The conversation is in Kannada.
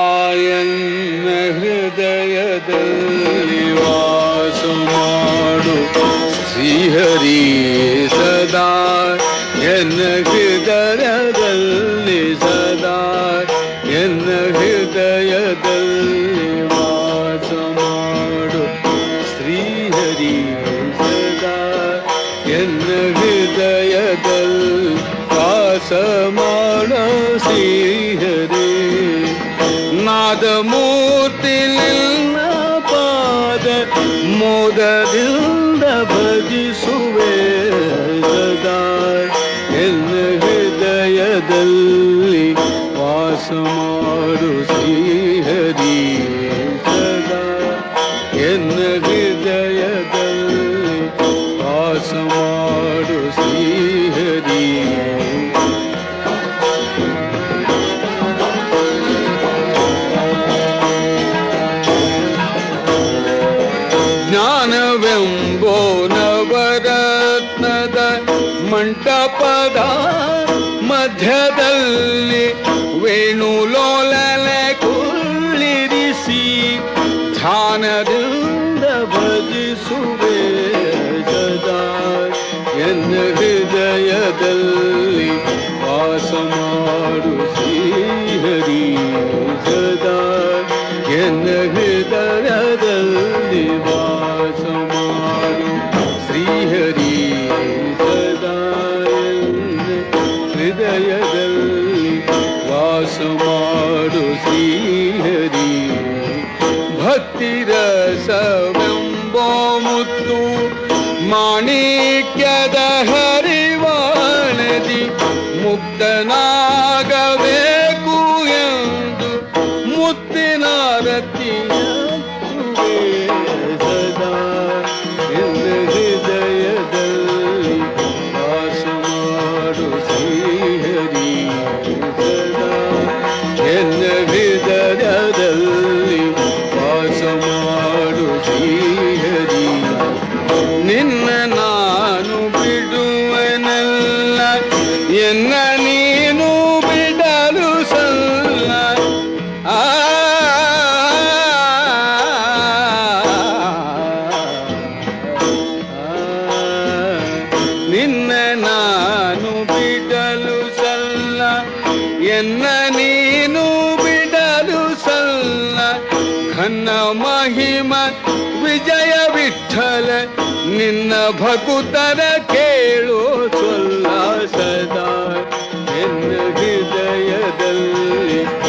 ಸದಾಯನ್ನ ಹೃದಯದಲ್ಲಿ ವಾಸ ಮಾಡು ಶ್ರೀಹರಿ ಸದಾ ಎನ್ನ ಹೃದಯದಲ್ಲಿ ಸದಾ ವಾಸ ಮಾಡ ಶ್ರೀಹರಿ ನಾದಮೂರ್ತಿ ನಿನ್ನ ಪಾದ ಮೋದದಿಂದ ಭಜಿಸುವೆ ಸದಾ ಎನ್ನ ಹೃದಯದಲ್ಲಿ ವಾಸ ಮಾಡು ಶ್ರೀಹರಿ ಸದಾ ಮಂಟಪದ ಮಧ್ಯದಲ್ಲಿ ವೇಣುಲೋಲನೆ ಕುಳ್ಳಿರಿಸಿ ಧ್ಯಾನದಿಂದ ಭಜಿಸುವೆ ಸದಾ ಎನ್ನ ಹೃದಯದಲ್ಲಿ ವಾಸ ಮಾಡು ಹೃದಯದಲ್ಲಿ ವಾಸ ಮಾಡು ಶ್ರೀಹರಿ ಭಕ್ತಿ ರಸವೆಂಬೋ ಮುತ್ತು ಮಾಣಿಕ್ಯದ ಸದಾ ಎನ್ನ ಹೃದಯದಲ್ಲಿ ವಾಸ ಮಾಡು ನಾನು ಬಿಡುವನಲ್ಲ ಎನ್ನ ನೀನು ಬಿಡಲು ಸಲ್ಲ ನಿನ್ನ ನಾನು ಎನ್ನ ನೀನು ಬಿಡಲು ಸಲ್ಲ. ಘನ ಮಹಿಮ ವಿಜಯ ವಿಠಲ. ನಿನ್ನ ಭಕುತರ ಕೇಳು ಸೊಲ್ಲ ಸದಾ. ಎನ್ನ ಹೃದಯದಲ್ಲಿ